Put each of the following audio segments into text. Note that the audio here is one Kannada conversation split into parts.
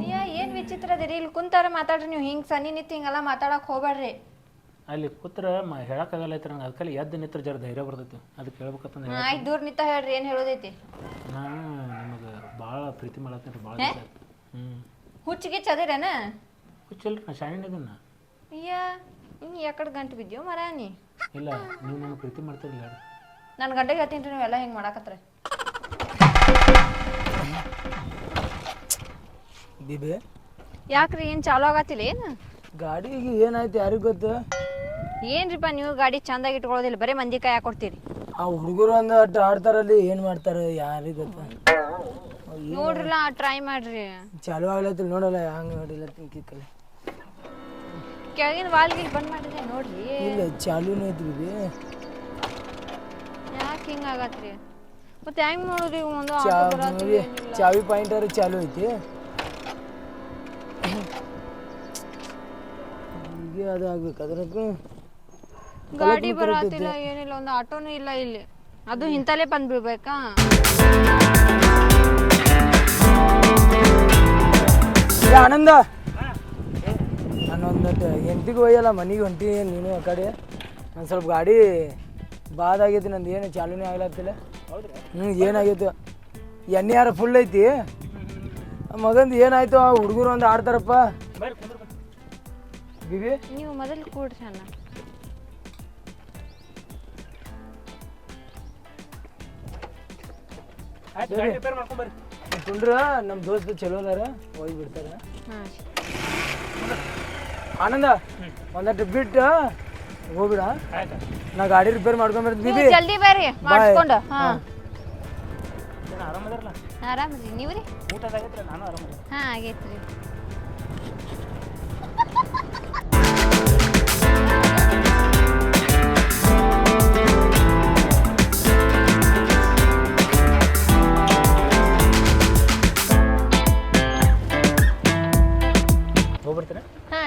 ಅಯ್ಯ ಏನ್ ವಿಚಿತ್ರ ಅದಿರಿ ಇಲ್ಲಿ ಕುಂತಾರ ಮಾತಾಡ್ರಿ ನೀವು. ಹಿಂಗ್ ಸನಿ ನಿಂತ್ ಹಿಂಗೆಲ್ಲ ಮಾತಾಡಕ್ ಹೋಗ್ಬೇಡ್ರಿ ಅಲ್ಲಿ ಕೂತ್ರ ಮ ಹೇಳಕ್ಕಾಗಲ್ಲ ಐತ್ರ ನಂಗೆ. ಅದಕ್ಕೆ ಎದ್ದು ನಿತ್ರ ಜರ ಧೈರ್ಯ ಬರ್ತೈತಿ. ಅದಕ್ಕೆ ಹೇಳ್ಬೇಕಂತಂದ್ರೆ ಆಯ್ತು ದೂರ ನಿಂತ ಹೇಳ್ರಿ ಏನು ಹೇಳೋದೈತಿ? ನಾನು ನಿಮಗೆ ಭಾಳ ಪ್ರೀತಿ ಮಾಡತ್ತೀನಿ ಭಾಳ ಹೇ? ಹ್ಞೂ ಹುಚ್ಚಿಗೆ ಚದಿರೇನ? ಹುಚ್ಚಿಲ್ರಿ ನಾ ಶಾಣಿನ ಇದನ್ನ ಅಯ್ಯ ಇನ್ ಯಾಕಡೆ ಗಂಟು ಬಿದ್ಯೋ ಮರ ನೀ? ಇಲ್ಲ ನೀವು ನನ್ನ ಪ್ರೀತಿ ಮಾಡ್ತಿರಲಿಲ್ಲ ನನ್ನ ಗಂಟೆಗೆ ಹೇಳ್ತೀನಿ ನೀವೆಲ್ಲ ಹಿಂಗೆ ಮಾಡಾಕತ್ರೆ. ಬಿಬಿ? ಯಾಕ್ರಿ ಏನು ಚಾಲು ಆಗತ್ತಿಲ್ಲ ಏನು? ಗಾಡಿಗೆ ಏನಾಯ್ತು ಯಾರಿಗೂ ಗೊತ್ತು? ಏನ್ರಿಪ್ಪ ನೀವು ಗಾಡಿ ಚಂದಾಗಿ ಇಟ್ಕೊಳ್ಳೋದಿಲ್ಲ ಬರೀ ಮಂದಿ ಕೈ ಹಾಕೊಡ್ತೀರಿ. ಆ ಹುಡುಗರು ಒಂದು ಅಟ್ ಆಡ್ತಾರಲ್ಲಿ ಏನು ಮಾಡ್ತಾರ ಯಾರಿಗೂ ಗೊತ್ತ? ನೋಡ್ರಲ್ಲ ಟ್ರೈ ಮಾಡ್ರಿ. ಚಾಲು ಆಗ್ಲತ್ತಿಲ್ಲ ನೋಡಲ್ಲ ಹಂಗೆ ನೋಡಿಲ್ಲ ತಿಂಕಿಕ್ಕಲ್ಲ ಕೆಳಗಿನ ವಾಲ್ಗಿಲ್ ಬಂದ್ ಮಾಡಿದ್ರೆ ನೋಡ್ರಿ. ಇಲ್ಲ ಚಾಲೂನು ಐತಿ ಯಾಕೆ ಹಿಂಗ ಆಗತ್ರಿ? ಮತ್ತೆ ಹೆಂಗ್ ನೋಡ್ರಿ ಒಂದು ಚಾ ಆಟೋ ಬರತ್ರಿ ಚಾವಿ ಪಾಯಿಂಟ್ ಅವ್ರ ಚಾಲು ಐತಿ. ಹೀಗೆ ಅದು ಆಗ್ಬೇಕು. ಅದಕ್ಕೆ ಗಾಡಿ ಬರತ್ತಿಲ್ಲ ಏನಿಲ್ಲ ಒಂದು ಆಟೋನು ಇಲ್ಲ ಇಲ್ಲಿ. ಅದು ಇಂತಲೇ ಬಂದ್ ಬಿಡ್ಬೇಕಾ ಆನಂದ! ನಾನು ಒಂದು ಎಂಟಿಗೆ ಹೋಯಲ್ಲ ಮನೆಗೆ ಹೊಂಟಿ ನೀನು ಆ ಕಡೆ. ಒಂದು ಸ್ವಲ್ಪ ಗಾಡಿ ಬಾದ್ ಆಗೈತಿ ನಂದು ಏನು ಚಾಲೂನೇ ಆಗ್ಲತ್ತಿಲ್ಲ ಹ್ಞೂ ಏನಾಗೈತು ಎಣ್ಣೆ ಯಾರ ಫುಲ್ ಐತಿ. ಮಗಂದು ಏನಾಯ್ತು? ಆ ಹುಡುಗರು ಒಂದು ಆಡ್ತಾರಪ್ಪ. ಬಿಬಿ? ನೀವು ಮೊದಲು ಕೂಡ್ರಿ ಅಣ್ಣ. ನಮ್ಮ ದೋಸ್ತ ಚಲೋ ಅದಾರ ಹೋಗಿ ಬಿಡ್ತಾರ. ಹಾ ಆನಂದ ಒಂದಟ್ಟು ಬಿಟ್ಟು ಹೋಗ್ಬಿಡ. ನಾ ಗಾಡಿ ರಿಪೇರ್ ಬಿಬಿ ಜಲ್ದಿ ಬರ್ರಿ ಮಾಡಿಸ್ಕೊಂಡು ಹಾ. ಏನು ನೀವು ಆರಾಮ್ರಿ ನೀವ್ರಿ ಆಗೈತ್ರಿ ನಾನು ಆರಾಮ ಹಾ ಆಗೈತ್ರಿ.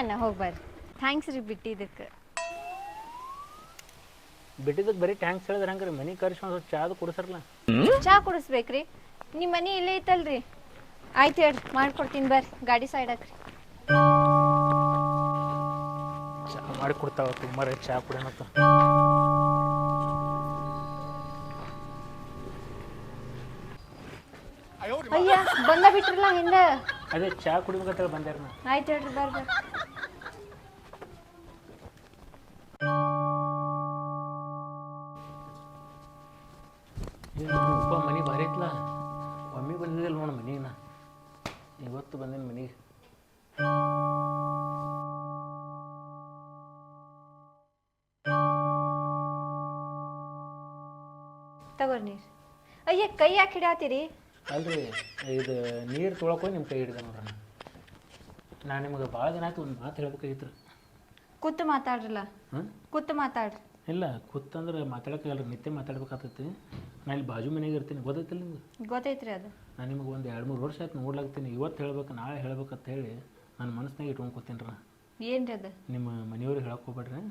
ಅಣ್ಣ ಹೋಗಿ ಬರ್ರಿ. ಥ್ಯಾಂಕ್ಸ್ ರೀ ಬಿಟ್ಟಿದ್ದಕ್ಕೆ. ಬಿಟ್ಟಿದ್ದಕ್ಕೆ ಬರೀ ಥ್ಯಾಂಕ್ಸ್ ಹೇಳಿದ್ರೆ ಹಂಗ್ರಿ? ಮನಿ ಕರ್ಸಿ ಒಂದು ಸ್ವಲ್ಪ ಚಾದು ಕುಡಿಸ್ರಲ್ಲ ಚಾ ಕುಡಿಸ್ಬೇಕ್ರಿ. ನಿಮ್ಮ ಮನೆ ಇಲ್ಲೇ ಐತಲ್ರಿ. ಆಯ್ತು ಹೇಳ್ರಿ ಮಾಡ್ಕೊಡ್ತೀನಿ ಬರ್ರಿ. ಗಾಡಿ ಸೈಡ್ ಹಾಕ್ರಿ. ಚಾ ಮಾಡಿ ಕೊಡ್ತಾವ ತುಂಬ ಚಾ ಕುಡಿಯನತ್ತ ಅಯ್ಯ ಬಂದ ಬಿಟ್ರಲ್ಲ ಹಿಂದೆ. ಅದೇ ಚಾ ಕುಡಿಬೇಕಂತ ಬಂದ್ಯಾರ ನಾ ಆಯ್ತು ಹೇಳ್ರಿ ಬರ್ರಿ. ಬರ್ರಿ ಮನಿ ಭಾರಿ ಐತ್ಲ. ಒಮ್ಮೆ ಬಂದಿದ್ದಿಲ್ಲ ನೋಡ ಮನೆಗೆ ನಾ. ಇವತ್ತು ಬಂದಿನ ಮನೆಗೆ. ತಗೋರಿ ನೀರು. ಅಯ್ಯ ಕೈ ಯಾಕೆ ಹಿಡಾತೀರಿ ಅಲ್ರಿ ಇದು ನೀರು ತೊಳಕೋ ನಿಮ್ಮ ಕೈ ಹಿಡಿದೆ ನೋಡ್ರಿ ನಾನು ನಿಮಗೆ ಭಾಳ ದಿನ ಆಯ್ತು ಒಂದು ಮಾತು ಹೇಳ್ಬೇಕಾಗಿತ್ತು ಕೂತು ಮಾತಾಡ್ರಲ್ಲ. ಹಾಂ? ಕೂತು ಮಾತಾಡ್ರಿ. ಇಲ್ಲ ಕೂತಂದ್ರೆ ಮಾತಾಡೋಕ್ಕಾಗಲ್ಲ ನಿತ್ಯ ಮಾತಾಡ್ಬೇಕಾಗ್ತೈತಿ ನಾನು ಇಲ್ಲಿ ಬಾಜು ಮನೆಗೆ ಇರ್ತೀನಿ ಗೊತ್ತೈತಿಲ್ಲ ನಿಮ್ಗೆ? ಗೊತ್ತೈತ್ರಿ ಅದು. ನಾನು ನಿಮಗೆ ಒಂದು ಎರಡು ಮೂರು ವರ್ಷ ಆಯ್ತು ನೋಡ್ಲಾಗ್ತೀನಿ ಇವತ್ತು ಹೇಳ್ಬೇಕು ನಾಳೆ ಹೇಳ್ಬೇಕಂತ ಹೇಳಿ ನನ್ನ ಮನಸ್ಸಿನಾಗ ಇಟ್ಕೊಂಡು ಕೂತೀನಿ ರೀ ಏನ್ರಿ ಅದು? ನಿಮ್ಮ ಮನೆಯವ್ರಿಗೆ ಹೇಳಕ್ಕೆ ಹೋಗ್ಬೇಡ್ರಿ.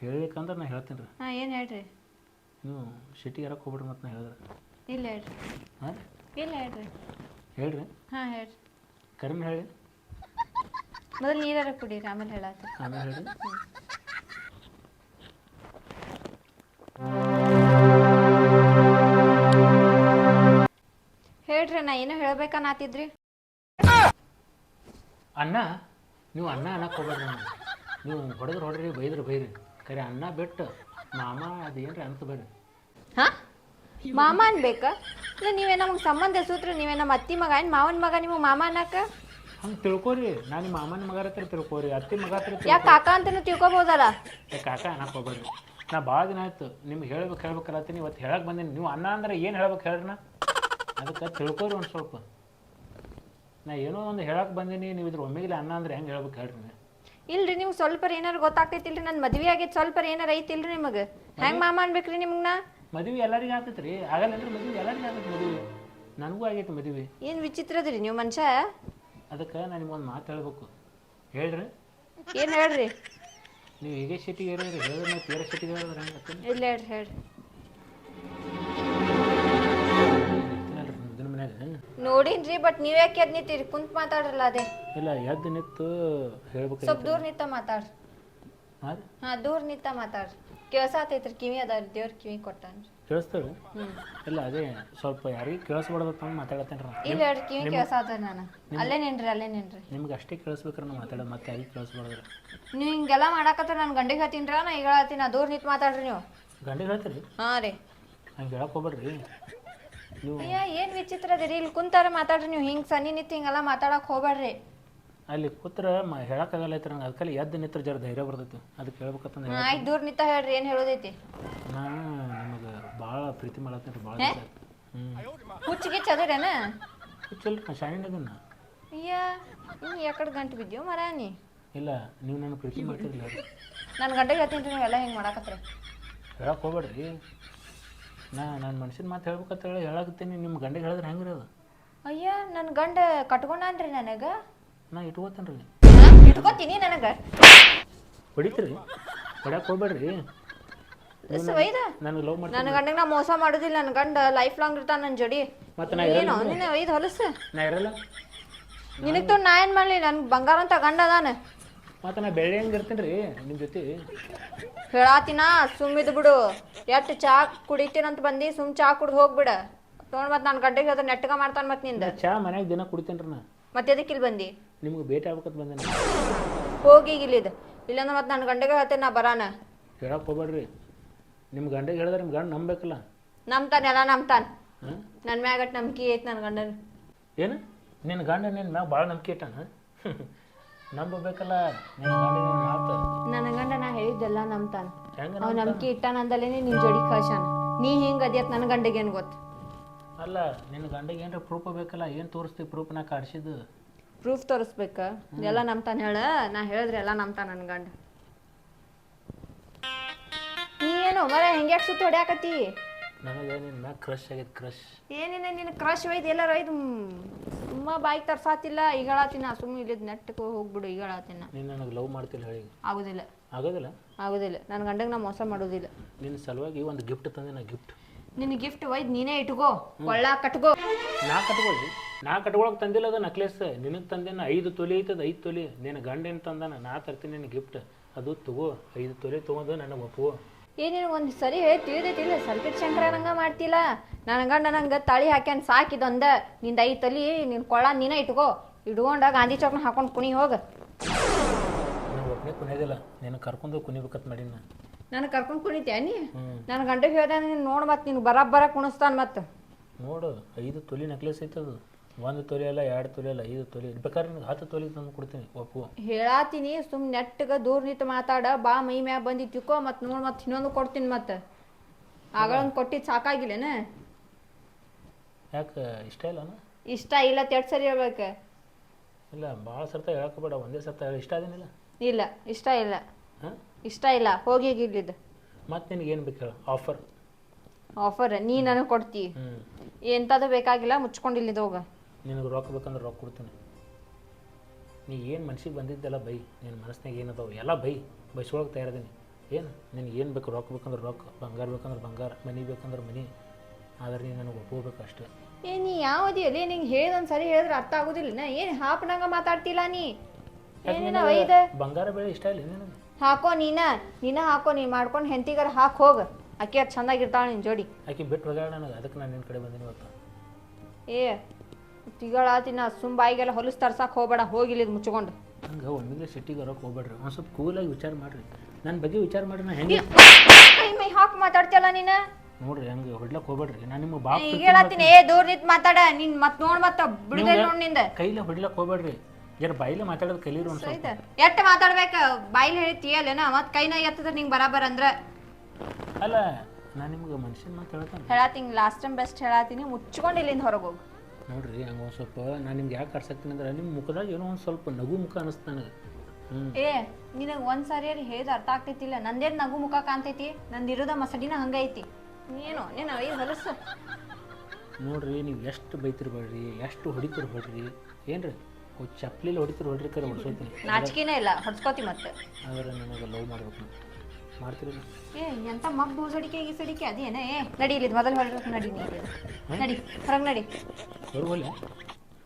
ಹೇಳ್ಬೇಕಂದ್ರೆ ನಾನು ಹೇಳ್ತೀನಿ ರೀ. ಹಾಂ ಏನು ಹೇಳ್ರಿ? ನೀವು ಸಿಟಿಗೆ ಇರಕ್ಕೆ ಹೋಗ್ಬೇಡ್ರಿ ಮತ್ತು ನಾ ಹೇಳಿದ್ರೆ ಇಲ್ಲ ಹೇಳ್ರಿ. ಹಾಂ? ಇಲ್ಲ ಹೇಳ್ರಿ. ಹೇಳ್ರಿ. ಹಾಂ ಹೇಳ್ರಿ. ಕಡಿಮೆ ಹೇಳಿ. ಮೊದಲು ನೀರಾರ ಕುಡೀರಿ ಆಮೇಲೆ ಹೇಳತ್ತೆ ಆಮೇಲೆ ಹೇಳಿ. ಹೇಳ್ರಿ ನಾ ಏನೋ ಹೇಳ್ಬೇಕನ್ನತ್ತಿದ್ರಿ ಅನ್ನ ನೀವು ಅನ್ನ ಅನ್ನಕ್ಕೆ ಹೋಗ್ಬೇಡ್ರಿ ನೀವು. ನೀವು ಹೊಡೆದ್ರೆ ಹೊಡ್ರಿ ಬೈದ್ರೆ ಬೈರಿ. ಖರೆ ಅನ್ನ ಬಿಟ್ಟು ಮಾಮ ಅದು ಏನ್ರಿ ಹಾಂ ಹಾ? ಮಾಮ ಅನ್ಬೇಕಾ ಇಲ್ಲ ನೀವೇ ನಮಗೆ ಸಂಬಂಧ ಸೂತ್ರ ನೀವೇ ನಮ್ಮ ಅತ್ತಿ ಮಗ ಏನು ಮಾವನ ಮಗ ನೀವು ಮಾಮ ಅನ್ನಕ ಹಂಗೆ ತಿಳ್ಕೊರಿ. ನಾನು ನಿಮ್ಮ ಮಾಮನ ಮಗ ಹತ್ರ ತಿಳ್ಕೊರಿ ಅತ್ತಿ ಮಗ ಹತ್ರ ಯಾಕೆ ಕಾಕ ಅಂತನೂ ತಿಳ್ಕೊಬೋದಲ್ಲ? ಏ ಕಾಕ ಅನ್ನಕ್ಕೆ ಹೋಗ್ಬೇಡ್ರಿ ನಾ ಭಾಳ ದಿನ ಆಯ್ತು ನಿಮ್ಗೆ ಹೇಳ್ಬೇಕು ಹೇಳ್ಬೇಕಲ್ಲತ್ತೀನಿ ಇವತ್ತು ಹೇಳಕ್ಕೆ ಬಂದೀನಿ. ನೀವು ಅನ್ನ ಅಂದ್ರೆ ಏನು ಹೇಳ್ಬೇಕು ಹೇಳ್ರಿ ನಾ? ಅದಕ್ಕೆ ತಿಳ್ಕೊರಿ ಒಂದು ಸ್ವಲ್ಪ. ನಾ ಏನೋ ಒಂದು ಹೇಳಕ್ಕೆ ಬಂದೀನಿ ನೀವು ಇದ್ರ ಒಮ್ಮೆಗಿಲ್ಲ ಅನ್ನ ಅಂದ್ರೆ ಹೆಂಗೆ ಹೇಳ್ಬೇಕು ಹೇಳ್ರಿ ನೀವು? ಇಲ್ರಿ ನಿಮ್ಗೆ ಸ್ವಲ್ಪ ಏನಾರು ಗೊತ್ತಾಗ್ತೈತಿಲ್ರಿ ನನ್ನ ಮದ್ವೆ ಆಗೈತೆ ಸ್ವಲ್ಪ ಏನಾರ ಐತಿಲ್ರಿ ನಿಮಗೆ? ಹೆಂಗೆ ಮಾಮ ಅನ್ಬೇಕ್ರಿ ನಿಮ್ಗೆ ನಾ ಮದುವೆ ಎಲ್ಲರಿಗೂ ಆಗ್ತೈತೆ ರೀ ಆಗಲ್ಲ ಅಂದ್ರೆ ಮದುವೆ ಎಲ್ಲರಿಗೂ ಆಗತ್ತೆ ಮದುವೆ. ನನಗೂ ಆಗೈತೆ ಮದುವೆ. ಏನು ವಿಚಿತ್ರ ಅದ್ರಿ ನೀವು ಮನುಷ್ಯ? ಅದಕ್ಕೆ ನಾನು ನಿಮ್ಗೊಂದು ಮಾತು ಹೇಳ್ಬೇಕು. ಹೇಳ್ರಿ. ಏನು ಹೇಳ್ರಿ? ನೀವು ಹೀಗೆ ಸಿಟಿಗೆ ಹೇಳಿದ್ರಿ ಹೇಳಿದ್ರೆ ನೀವು ತೀರ ಸಿಟಿಗೆ ಹೇಳಿದ್ರೆ ಹೆಂಗೆ ಇಲ್ಲ ಹೇಳ್ರಿ ಹೇಳ್ರಿ. ಇರ್ತೀನಲ್ರಿ ಇದನ್ನ ಮನ್ಯಾಗ. ನೋಡಿನ್ರಿ ಬಟ್ ನೀವ್ ಯಾಕೆ ಎದ್ ನಿಂತೀರಿ? ಕುಂತ್ ಮಾತಾಡ್ರಲ್ಲ ಅದೇ. ಇಲ್ಲ ಎದ್ದು ನಿತ್ತು ಹೇಳ್ಬೇಕು ಸ್ವಲ್ಪ ದೂರ ನಿಂತ ಮಾತಾಡ್ರಿ. ಹಾಂ ಹಾ ದೂರ ನಿಂತ ಮಾತಾಡ್ರಿ. ಕೇಳ್ಸಾತೈತ್ರಿ ಕಿವಿ ಅದ ದೇವ್ರ ಕಿವಿ ಕೊಟ್ಟಾನ್ರಿ ಕೇಳಿಸ್ತೇವೆ ಇಲ್ಲ ಅದೇ ಸ್ವಲ್ಪ ಯಾರಿಗೆ ಕೇಳಿಸ್ಬಾರ್ದತ್ತ ಅಂತ ಮಾತಾಡತ್ತೇನೆ ಇಲ್ಲ ಹೇಳ್ರಿ ಕಿವಿ ಕೇಳ್ಸಾತ ನಾನು. ಅಲ್ಲೇ ನಿನ್ರಿ ಅಲ್ಲೇ ನಿನ್ರಿ ನಿಮ್ಗೆ ಅಷ್ಟೇ ಕೇಳಿಸ್ಬೇಕ್ರೆ ಮಾತಾಡೋ ಮಾತಾಡೋದು ಮತ್ತೆ ಯಾರಿಗೆ ಕೇಳಿಸ್ಬಾರ್ದು ನೀವು ಹಿಂಗೆಲ್ಲ ಮಾಡಾಕತ್ತ ನಾನು ಗಂಡಿಗೆ ಹೇಳ್ತೀನ್ರ ನಾ ಈಗ ಹೇಳ್ತೀನಿ ದೂರ ನಿಂತ್ ಮಾತಾಡ್ರಿ ನೀವು. ಗಂಡಿಗೆ ಹೇಳ್ತೀರಿ? ಹಾ ರೀ. ಹಂಗೆ ಹೋಗ್ಬೇಡ್ರಿ. ಅಯ್ಯ ಏನು ವಿಚಿತ್ರ ರೀ ಇಲ್ಲಿ ಕುಂತಾರ ಮಾತಾಡ್ರಿ ನೀವು ಹಿಂಗೆ ಸನಿ ನಿಂತ್ ಹಿಂಗೆಲ್ಲ ಮಾತಾಡಕ್ಕೆ ಹೋಗ್ಬೇಡ್ರಿ. ಅಲ್ಲಿ ಕೂತ್ರ ಮ ಹೇಳಕ್ಕಾಗಲ್ಲ ಐತ್ರ ನಂಗೆ. ಕಲಿ ಎದ್ದು ನಿತ್ರ ಜರ ಧೈರ್ಯ ಬರ್ತೈತಿ. ಅದಕ್ಕೆ ಹೇಳ್ಬೇಕಂತಂದ್ರೆ ಆಯ್ತು ದೂರ ನಿಂತ ಹೇಳ್ರಿ ಏನು ಹೇಳೋದೈತಿ? ನಾನು ನಿಮಗೆ ಭಾಳ ಪ್ರೀತಿ ಮಾಡತ್ತೀನಿ ರೀ ಭಾಳ ಹ್ಞೂ ಹುಚ್ಚಿಗೆ ಚದರೇನ? ಹುಚ್ಚಿಲ್ಲ ನಾ ಶಾಣಿನ ಅದನ್ನ. ಅಯ್ಯ ನೀ ಯಾಕಡೆ ಗಂಟು ಬಿದ್ದೀವ ಮರ ನೀ? ಇಲ್ಲ ನೀವು ನನ್ನ ಪ್ರೀತಿ ಮಾಡ್ತಿರಲಿಲ್ಲ ನನ್ನ ಗಂಟೆಗೆ ಹೇಳ್ತೀನಿ ನೀವೆಲ್ಲ ಹಿಂಗೆ ಮಾಡಾಕತ್ರಿ ಹೇಳಕ್ಕೆ ಹೋಗ್ಬೇಡ್ರಿ. ನಾ ನನ್ನ ಮನುಷ್ಯನ ಮಾತು ಹೇಳ್ಬೇಕಂತ ಹೇಳಿ ಹೇಳಕತ್ತೀನಿ. ನಿಮ್ಮ ಗಂಡಗೆ ಹೇಳಿದ್ರೆ ಹೆಂಗೆ ರೀ ಅದು? ಅಯ್ಯ ನನ್ನ ಗಂಡ ಕಟ್ಕೊಂಡಾನ್ರಿ ನನಗ. ನಾ ಇಟ್ಕೋತೇನೆ ರೀ ಹಾ? ಇಟ್ಕೊತೀನಿ ನನಗ. ಹೊಡಿತೀರಿ? ಹೊಡ್ಯಾಕೆ ಹೋಗ್ಬೇಡ್ರಿ. ವೈದ ನನಗೆ ಲವ್ ಮಾಡ್ತೀನಿ. ನನ್ನ ಗಂಡಗೆ ನಾ ಮೋಸ ಮಾಡೋದಿಲ್ಲ ನನ್ನ ಗಂಡ ಲೈಫ್ ಲಾಂಗ್ ಇರ್ತಾನ ನನ್ನ ಜೋಡಿ. ಮತ್ತೆ ನಾ ಏನೋ ನಿನ್ನ ಒಯ್ದು ಹೊಲಸು. ನಾ ಇರಲ್ಲ. ನಿನಗ್ ತೊಗೊಂಡು ನಾ ಏನ್ ಮಾಡ್ಲಿ ನನ್ ಬಂಗಾರ ಅಂತ ಗಂಡ ಅದಾನ. ಮತ್ತೆ ನಾ ಬೆಳ್ಳಿ ಹೆಂಗೆ ಇರ್ತೀನಿ ರೀ ನಿಮ್ಮ ಜೊತೆ? ಹೇಳಾತಿನ ಸುಮ್ಮಿದ್ ಬಿಡು. ಎಷ್ಟ್ ಚಾ ಕುಡಿತೀನಂತ ಬಂದಿ ಸುಮ್ ಚಾ ಕುಡ್ದು ಹೋಗ್ಬಿಡ. ತೊಗೊಂಡ್ ಮತ್ತೆ ನನ್ನ ಗಂಡಗೆ ಅದ್ರ ನೆಟ್ಟಗ ಮಾಡ್ತಾನ ಮತ್ತೆ ನಿಂದ. ಚಾ ಮನ್ಯಾಗ ದಿನ ಕುಡಿತೀನಿ ರೀ ನಾ. ಮತ್ತೆ ಎದಕ್ಕೆ ಇಲ್ಲಿ ಬಂದಿ? ನಿಮ್ಗೆ ಭೇಟಿ ಆಗ್ಬೇಕಂತ ಬಂದೇನೆ ಹೋಗಿ ಈಗ ಇಲ್ಲಂದ್ರೆ ಮತ್ತೆ ನನ್ನ ಗಂಡಗೆ ಹೇಳ್ತೇನೆ ನಾ ಬರಾನ. ಹೇಳಕ್ಕೆ ಹೋಗ್ಬೇಡ್ರಿ. ನಿಮ್ಮ ಗಂಡಗೆ ಹೇಳಿದ್ರೆ ನಿಮ್ಮ ಗಂಡ ನಂಬೇಕಲ್ಲ ನಂಬ್ತಾನೆ ಎಲ್ಲ ನಂಬ್ತಾನೆ. ಹಾಂ? ನನ್ನ ಮ್ಯಾಗಟ್ ನಂಬಿಕೆ ಐತೆ ನನ್ನ ಗಂಡನ ಏನು? ನಿನ್ನ ಗಂಡ ನಿನ್ನ ಮ್ಯಾಗ ಭಾಳ ನಂಬಿಕೆ ಇಟ್ಟಾನ? ನಂಬಬೇಕಲ್ಲ ನಿನ್ನ ಗಂಡ ನಿನ್ನ ಮಾತು. ನನ್ನ ಗಂಡ ನಾ ಹೇಳಿದ್ದೆಲ್ಲ ನಂಬ್ತಾನೆ. ಹೆಂಗೆ ಅವ್ ನಂಬಿಕೆ ಇಟ್ಟಾನ ನಿನ್ನ ನಿನ್ ಜೋಡಿ ಕಳ್ಸಾನ ನೀ ಹಿಂಗೆ ಅದ್ಯತ್ ನನ್ನ ಗಂಡಗೆ ಏನ್ ಗೊತ್ತು? ಅಲ್ಲ ನಿನ್ನ ಗಂಡಗೆ ಏನಾರ ಪ್ರೂಫ್ ಬೇಕಲ್ಲ? ಏನು ತೋರಿಸ್ತೀವಿ ಪ್ರೂಫ್ ನಾ ಕಾಡ್ಸಿದ್ದು ಪ್ರೂಫ್ ತೋರಿಸ್ಬೇಕ? ಎಲ್ಲ ನಂಬ್ತಾನೆ ಹೇಳ ನಾ ಹೇಳಿದ್ರೆ ಎಲ್ಲ ನಂಬ್ತಾನ ನನ್ನ ಗಂಡ. ನೀ ಏನು ಮರ ಹೆಂಗ್ಯಾಕ್ ಸುತ್ತ ಹೊಡ್ಯಾಕತಿ ನನಗೆ ನಿನ್ನ ಮ್ಯಾಗ ಕ್ರಶ್ ಆಗೈತೆ ಕ್ರಶ್ ಏನೇನ ನಿನ್ನ ಕ್ರಶ್ ಒಯ್ದು ಎಲ್ಲಾರ ಒಯ್ದು ಸುಮ್ಮ ಬಾಯಿಗೆ ತರ್ಸಾತಿಲ್ಲ ಈಗಳಾತಿನ ಸುಮ್ಮ ಇಲ್ಲಿದ್ ನೆಟ್ಟಕ್ಕೆ ಹೋಗ್ಬಿಡು ಈಗಳಾತಿನ ನೀನು ನನಗೆ ಲವ್ ಮಾಡ್ತಿಲ್ಲ ಹೇಳಿ. ಆಗುದಿಲ್ಲ. ಆಗೋದಿಲ್ಲ? ಆಗುದಿಲ್ಲ. ನನ್ನ ಗಂಡಗೆ ನಾ ಮೋಸ ಮಾಡೋದಿಲ್ಲ. ನಿನ್ನ ಸಲುವಾಗಿ ಒಂದು ಗಿಫ್ಟ್ ತಂದೆ ನಾ ಗಿಫ್ಟ್ ನಿನ್ನ ಗಿಫ್ಟ್ ಒಯ್ದು ನೀನೇ ಇಟ್ಕೋ ಕೊಳ್ಳ ಕಟ್ಕೋ. ನಾ ಕಟ್ಕೊಳ್ಳಿ ನಾ ಕಟ್ಕೊಳಕ್ ತಂದಿಲ್ಲ ಅದು ನಕ್ಲೆಸ್ ನಿನಗೆ ತಂದೇನ ಐದು ತೊಲಿ ಐತದ ಐದು ತೊಲಿ. ನಿನ್ನ ಗಂಡ ಏನು ತಂದಾನ ನಾ ತರ್ತೀನಿ ನಿನ್ನ ಗಿಫ್ಟ್ ಅದು ತಗೋ ಐದು ತೊಲಿ ತೊಗೊಂಡು ನನ್ನ ಒಪ್ಪು ಏನೇನು ಒಂದು ಸರಿ ತಿಳಿದೈತಿಲ್ಲ ಸರ್ಕಿಟ್ ಶಂಕರಂಗ ಮಾಡ್ತಿಲ್ಲ. ನನ್ನ ಗಂಡ ನಂಗೆ ತಾಳಿ ಹಾಕ್ಯನ್ ಸಾಕಿದೊಂದ. ನಿಂದ ಐದು ತಲಿ ನಿನ್ನ ಕೊಳ್ಳ ನೀನೇ ಇಟ್ಕೋ. ಇಟ್ಕೊಂಡ ಗಾಂಧಿ ಚೌಕ್ನ ಹಾಕೊಂಡು ಕುಣಿ ಹೋಗ. ನಾನು ಒಬ್ಬನೇ ಕುಣಿಯೋದಿಲ್ಲ. ನೀನು ಕರ್ಕೊಂಡು ಕುಣಿಬೇಕತ್ ಮಾಡೀನಿ ನಾ ನಾನು ಕರ್ಕೊಂಡು ಕುಣಿತೆ ನೀ? ನನ್ನ ಗಂಡಗೆ ಹೇಳ್ದೆ ನೀನು ನೋಡು ಮತ್ತೆ ನಿನ್ಗೆ ಬರಬ್ಬರ ಕುಣಿಸ್ತಾನೆ ಮತ್ತೆ. ನೋಡು ಐದು ತೊಲಿ ನೆಕ್ಲೆಸ್ ಐತದು ಒಂದು ತೊಲಿ ಅಲ್ಲ ಎರಡು ತೊಲಿ ಅಲ್ಲ ಐದು ತೊಲಿ. ಬೇಕಾದ್ರೆ ನಿನಗೆ ಹತ್ತು ತೊಲಿ ತಂದು ಕೊಡ್ತೀನಿ ಒಪ್ಪು. ಹೇಳಾತೀನಿ ಸುಮ್ ನೆಟ್ಟಗ ದೂರ ನಿಂತು ಮಾತಾಡ ಬಾ ಮೈ ಮ್ಯಾಗ ಬಂದಿ ತಿಕ್ಕೋ ಮತ್ತೆ ನೋಡು ಮತ್ತೆ ಇನ್ನೊಂದು ಕೊಡ್ತೀನಿ ಮತ್ತೆ. ಆಗಳೊಂದು ಕೊಟ್ಟಿದ್ದು ಸಾಕಾಗಿಲ್ಲೇನ? ಯಾಕೆ ಇಷ್ಟ ಇಲ್ಲನ ಇಷ್ಟ ಇಲ್ಲ ತೆಟ್ ಸರಿ ಹೇಳ್ಬೇಕು. ಇಲ್ಲ ಭಾಳ ಸರ್ತ ಹೇಳಕ್ಕೆ ಒಂದೇ ಸರ್ತ ಇಷ್ಟ ಅದೇನಿಲ್ಲ ಇಲ್ಲ ಇಷ್ಟ ಇಲ್ಲ. ಹಾಂ? ಇಷ್ಟ ಇಲ್ಲ ಹೋಗಿ ಇಲ್ಲಿದ್ದು ಮತ್ತೆ ನಿನಗೆ ಏನು ಬೇಕು ಹೇಳು? ಆಫರ್ ಆಫರ್ ನೀ ನನಗೆ ಕೊಡ್ತಿ. ಹ್ಞೂ ಎಂಥದ್ದು ಬೇಕಾಗಿಲ್ಲ ಮುಚ್ಕೊಂಡು ಇಲ್ಲಿದ್ದು ಹೋಗ. ನಿನಗೆ ರೊಕ್ಕ ಬೇಕಂದ್ರೆ ರೊಕ್ಕ ಕೊಡ್ತೀನಿ. ನೀ ಏನು ಮನ್ಸಿಗೆ ಬಂದಿದ್ದೆಲ್ಲ ಬೈ. ನಿನ್ನ ಮನಸ್ಸಿನಾಗ ಏನದಾವ ಎಲ್ಲ ಬೈ. ಬೈಸ್ಕೊಳಕ್ಕೆ ತಯಾರಿದ್ದೀನಿ ಏನು? ನಿನಗೆ ಏನು ಬೇಕು? ರೊಕ್ಕ ಬೇಕಂದ್ರೆ ರೊಕ್ಕ ಬಂಗಾರ ಬೇಕಂದ್ರೆ ಬಂಗಾರ ಮನಿ ಬೇಕಂದ್ರೆ ಮನಿ. ಆದರೆ ನೀನು ನನಗೆ ಒಪ್ಕೋಬೇಕು ಅಷ್ಟೇ. ಏ ನೀ ಯಾವದಿಯಲ್ಲಿ ನಿಂಗೆ ಹೇಳಿದೊಂದು ಸರಿ ಹೇಳಿದ್ರೆ ಅರ್ಥ ಆಗೋದಿಲ್ಲ. ನಾ ಏನು ಹಾಪ್ನಂಗ ಮಾತಾಡ್ತಿಲ್ಲ ನೀ? ಏನೇನ ಒಯ್ದ ಬಂಗಾರ ಬೆಳೆ ಇಷ್ಟ ಇಲ್ಲ ನಿನಗೆ? ಹಾಕೋ ನೀನ ನೀನ ಹಾಕೋ ನೀ ಮಾಡ್ಕೊಂಡು ಹೆಂತಿಗಾರ ಹಾಕ್ ಹೋಗ. ಅಕ್ಕಿ ಅದು ಚೆನ್ನಾಗಿರ್ತಾಳ ನಿನ್ ಜೋಡಿ. ಅಕ್ಕಿ ಬಿಟ್ಟು ಹೋಗ್ಯಾಳ ನನಗೆ ಅದಕ್ಕೆ ನಾನು ನಿನ್ನ ಕಡೆ ಬಂದೀನಿ ಇವತ್ತು. ಏ ತಿಗಳಾತಿನ ಸುಮ್ ಬಾಯಿಗೆಲ್ಲ ಹೊಲಸು ತರ್ಸಕ್ ಹೋಗ್ಬೇಡ ಹೋಗಿಲ್ಲ ಇದು ಮುಚ್ಕೊಂಡು. ಹಂಗೆ ಒಮ್ಮಿಗೆ ಸಿಟ್ಟಿಗೆ ಬರೋಕೆ ಹೋಗ್ಬೇಡ್ರಿ. ಒಂದು ಸ್ವಲ್ಪ ಕೂಲಾಗಿ ವಿಚಾರ ಮಾಡಿರಿ. ನನ್ನ ಬಗ್ಗೆ ವಿಚಾರ ಮಾಡಿ ನಾ ಹೆಂಗೆ ಕೈ ಮೈ ಹಾಕ್ ಮಾತಾಡ್ತಿಯಲ್ಲ ನೀನ? ನೋಡ್ರಿ ಹಂಗೆ ಹೊಡ್ಲಕ್ಕೆ ಹೋಗ್ಬೇಡ್ರಿ. ನಾನು ನಿಮ್ಗೆ ಬಾ ಈಗ ಹೇಳತ್ತೀನಿ ಏ ದೂರ ನಿಂತ್ ಮಾತಾಡ ನಿನ್ ಮತ್ ನೋಡ್ ಮತ್ತ ಬಿಡದೆ ನೋಡ್ನಿಂದ. ಕೈಲೇ ಹೊಡ್ಲಕ್ಕೆ ಹೋಗ್ಬೇಡ್ರಿ. ಜರ ಬಾಯಿಲೆ ಮಾತಾಡೋದು ಕಲೀರಿ ಒಂದು ಎಷ್ಟು ಮಾತಾಡ್ಬೇಕು? ಬಾಯಿಲ್ ತಿಯಲೇನ ಮತ್ ಕೈನ ಎತ್ತದ ನಿಂಗ್ ಬರಾಬರ್ ಅಂದ್ರ? ಅಲ್ಲ ನಾನು ನಿಮ್ಗೆ ಮನುಷ್ಯನ ಮಾತು ಹೇಳ್ತಾನೆ. ಹೇಳತ್ತೀನಿ ಲಾಸ್ಟ್ ಟೈಮ್ ಬೆಸ್ಟ್ ಹೇಳಾತೀನಿ. ಮುಚ್ಕೊಂಡು ಇಲ್ಲಿಂದ ಹೊರಗೆ ಹೋಗು. ನೋಡ್ರಿ ಹಂಗ ಒಂದು ಸ್ವಲ್ಪ ನಾನು ನಿಮ್ಗೆ ಯಾಕೆ ಕರ್ಸಕ್ತೀನಿ ಅಂದ್ರೆ ನಿಮ್ಮ ಮುಖದಾಗ ಏನೋ ಒಂದು ಸ್ವಲ್ಪ ನಗು ಮುಖ ಅನಿಸ್ತು ನನಗೆ. ಏ ನಿನಗೆ ಒಂದ್ ಸಾರಿ ಹೇಳಿದ ಅರ್ಥ ಆಗ್ತೈತಿಲ್ಲ. ನಂದೇನ್ ನಗು ಮುಖ ಕಾಣ್ತೈತಿ? ನಂದಿರೋದ ಮಸಡಿನ ಹಂಗೈತಿ. ಏನು ನೀನು ಐದು ಹೊಲಸು. ನೋಡ್ರಿ ನೀವು ಎಷ್ಟು ಬೈತಿರ್ಬೇಡ್ರಿ ಎಷ್ಟು ಹೊಡಿತಿರ್ಬೇಡ್ರಿ. ಏನ್ರಿ? ಅವು ಚಪ್ಪಲಿಲಿ ಹೊಡಿತಾರೆ ಹೊಡ್ರಿ ಕರೆ ಹೊಡ್ಸೋತೀನಿ. ನಾಚಿಕೆನೇ ಇಲ್ಲ ಹೊಡ್ಸ್ಕೋತಿ ಮತ್ತೆ. ಆದ್ರೆ ನನಗೆ ಲವ್ ಮಾಡ್ಬೇಕು ಮಾಡ್ತೀರಿ ಏ ಎಂತ ಮಗ್ ಬೂಸಡಿಕೆ ಸಡಿಕೆ ಅದೇನೇ? ಏ ನಡಿ ಇಲ್ಲಿ ಮೊದಲು ಹೊರಗೆ ನಡಿ ನೀ ಇಲ್ಲಿ. ನಡಿ ಹೊರಗೆ ನಡಿ. ಹೊರಗೋಲ್ಲ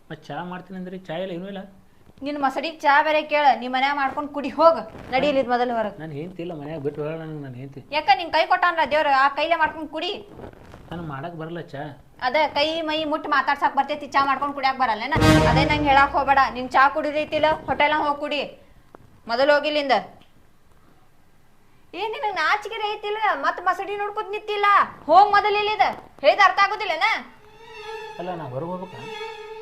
ಮತ್ತೆ ಚಾ ಮಾಡ್ತೀನಿ ಅಂದ್ರೆ ಚಾ ಇಲ್ಲ ಏನೂ ಇಲ್ಲ? ನಿನ್ನ ಮಸಡಿಗೆ ಚಾ ಬೇರೆ ಕೇಳ ನೀ ಮನ್ಯಾಗ ಮಾಡ್ಕೊಂಡು ಕುಡಿ ಹೋಗ. ನಡಿ ಇಲ್ಲಿ ಮೊದಲು ಹೊರಗೆ. ನಾನು ಹೇಳ್ತಿಲ್ಲ ಮನ್ಯಾಗ ಬಿಟ್ಟು ಹೇಳ ನನಗೆ ನಾನು ಹೇಳ್ತೀನಿ ಯಾಕ ನಿನ್ ಕೈ ಕೊಟ್ಟಾನ್ರ ದೇವ್ರ ಆ ಕೈಲೇ ಮಾಡ್ಕೊಂಡು ಕುಡಿ. ನಾನು ಮಾಡಕ್ಕೆ ಬರಲ್ಲ ಚಹಾ ಅದ ಕೈ ಮೈ ಮುಟ್ಟು ಮಾತಾಡ್ಸಕ್ ಬರ್ತೈತಿ ಚಾ ಮಾಡ್ಕೊಂಡು ಕುಡಿಯಾಕ ಬರಲ್ಲೇನ? ಅದೇ ನಂಗೆ ಹೇಳಕ್ ಹೋಗ್ಬೇಡ. ನಿನ್ ಚಾ ಕುಡಿದೈತಿಲ್ಲ ಹೋಟೆಲ್ ಹೋಗಿ ಕುಡಿ. ಮೊದಲು ಹೋಗಿಲ್ಲಿಂದ ಏನ್ ನಿನಗ್ ನಾಚಿಕೆ ಐತಿಲ್ಲ ಮತ್ ಮಸಡಿ ನೋಡ್ಕೊತ ನಿಂತಿಲ್ಲ? ಹೋಗ್ ಮೊದಲು ಇಲ್ಲಿದ. ಹೇಳಿದ ಅರ್ಥ ಆಗುದಿಲ್ಲನ? ಅಲ್ಲ ನಾ ಹೊರಗೆ ಹೋಗ್ಬೇಕಾ?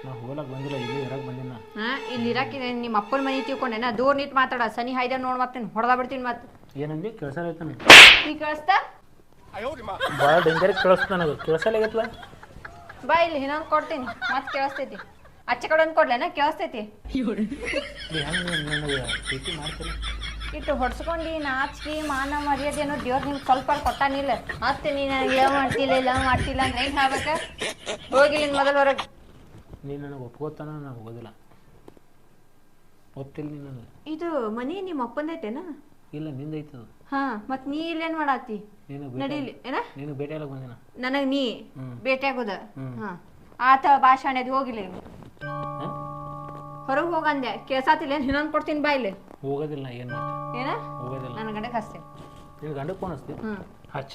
ನಾ ಹೋಗಕ್ಕೆ ಬಂದಿಲ್ಲ ಇಲ್ಲಿ ಇರಕ್ಕೆ ಬಂದಿನ. ಹಾ ಇಲ್ಲಿ ಇರಾಕಿ ನಿಮ್ಮ ಅಪ್ಪನ ಮನೆ ತಿಳ್ಕೊಂಡೆನ? ದೂರ ನಿಂತ್ ಮಾತಾಡ. ಸನಿ ಹಾಯ್ದ ನೋಡ್ ಮತ್ತೇನು ಹೊಡೆದ ಬಿಡ್ತೀನಿ ಮತ್. ಏನಂದಿ ಕೆಲಸ ಐತಾನೆ ಈಗ ಕಳಿಸ್ತಾ? ಭಾಳ ಡೇಂಜರ್ ಅದು ನನಗೆ. ಕೇಳಿಸಲಾಗತ್ತಲ್ಲ ಬಾ ಇಲ್ಲಿ ಇನ್ನೊಂದು ಕೊಡ್ತೀನಿ. ಮತ್ ಕೇಳಿಸ್ತೈತಿ. ಅಚ್ಚ ಕಡೆ ಒಂದು ಕೊಡ್ಲೇನ? ಕೇಳಿಸ್ತೈತಿ? ಇಟ್ಟು ಹೊಡ್ಸ್ಕೊಂಡು ನಾಚಿಕೆ ಮಾನ ಮರ್ಯಾದೆ ಏನೋ ದೇವ್ರ ನಿಮ್ಗೆ ಸ್ವಲ್ಪ ಕೊಟ್ಟಾನಿಲ್ಲ ಮತ್ತೆ ನೀನು ನನಗೆ ಲವ್ ಮಾಡ್ತಿಲ್ಲ ಇಲ್ಲ ಮಾಡ್ತಿಲ್ಲ ಅಂದ್ರೆ ಹೆಂಗ್ ಹೇಳ್ಬೇಕ ಹೋಗಿ ನಿನ್ನ ಮೊದಲು ಹೊರಗೆ. ನೀನು ನನಗೆ ಒಪ್ಕೋತಾನ ನಾನು ಹೋಗೋದಿಲ್ಲ. ಒಪ್ತಿಲ್ಲ ನೀನು ಇದು ಮನೆ ನಿಮ್ಮ ಅಪ್ಪಂದೈತೆನಾ? ಇಲ್ಲ ನಿಂದೈತದು ಹಾ ಮತ್ ನೀ ಇಲ್ಲೇನ್ ಮಾಡಾತಿ? ನೀನು ನಡೀಲಿ ಏನ? ನೀನು ಭೇಟಿಯಾಗಕ್ಕೆ ಬಂದಿನ? ನನಗ್ ನೀ ಭೇಟಿ ಭೇಟಿಯಾಗೋದ ಹಾ. ಆತ ಭಾಷಣ ಅದು ಹೋಗಿಲ್ಲ ಹೊರಗ್ ಹೋಗಂದೆ. ಕೇಳ್ಸಾತಿಲ್ಲ ಇನ್ನೊಂದು ಕೊಡ್ತೀನಿ ಬಾ ಇಲ್ಲಿ. ಹೋಗೋದಿಲ್ಲ ಏನು ಮಾಡ್ತೀನಿ ಏನ? ಹೋಗೋದಿಲ್ಲ. ನನ್ನ ಗಂಡಕ್ ಹಸ್ತೆ. ನಿನ್ನ ಗಂಡಕ್ಕೆ ಫೋನ್ ಹಚ್ತಿ? ಹ್ಮ್. ಹಚ್ಚ